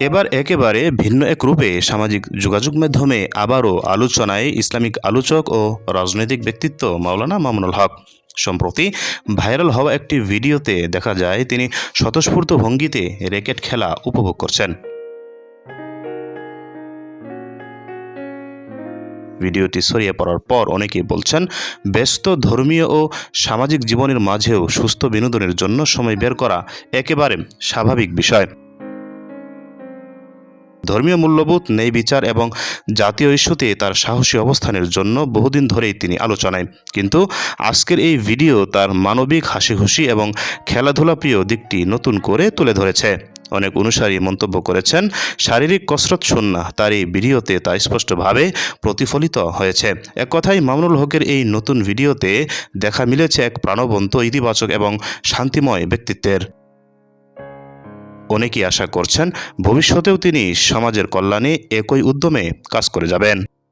এবার একেবারে ভিন্ন এক রূপে সামাজিক যোগাযোগ মাধ্যমে আবারও আলোচনায় ইসলামিক আলোচক ও রাজনৈতিক ব্যক্তিত্ব মাওলানা মামুনুল হক। সম্প্রতি ভাইরাল হওয়া একটি ভিডিওতে দেখা যায়, তিনি স্বতঃস্ফূর্ত ভঙ্গিতে র্যাকেট খেলা উপভোগ করছেন। ভিডিওটি ছড়িয়ে পড়ার পর অনেকেই বলছেন, ব্যস্ত, ধর্মীয় ও সামাজিক জীবনের মাঝেও সুস্থ বিনোদনের জন্য সময় বের করা একেবারে স্বাভাবিক বিষয়। ধর্মীয় মূল্যবোধ, ন্যায় বিচার এবং জাতীয় ইস্যুতে তার সাহসী অবস্থানের জন্য বহুদিন ধরেই তিনি আলোচনায়। কিন্তু আজকের এই ভিডিও তার মানবিক হাসি খুশি এবং খেলাধুলা প্রিয় দিকটি নতুন করে তুলে ধরেছে। অনেক অনুসারী মন্তব্য করেছেন, শারীরিক কসরত শূন্য, তার এই ভিডিওতে তা স্পষ্টভাবে প্রতিফলিত হয়েছে। এক কথায়, মামুনুল হকের এই নতুন ভিডিওতে দেখা মিলেছে এক প্রাণবন্ত, ইতিবাচক এবং শান্তিময় ব্যক্তিত্বের। অনেকেই আশা করছেন ভবিষ্যতেও তিনি সমাজের কল্যাণে একই উদ্যমে কাজ করে যাবেন।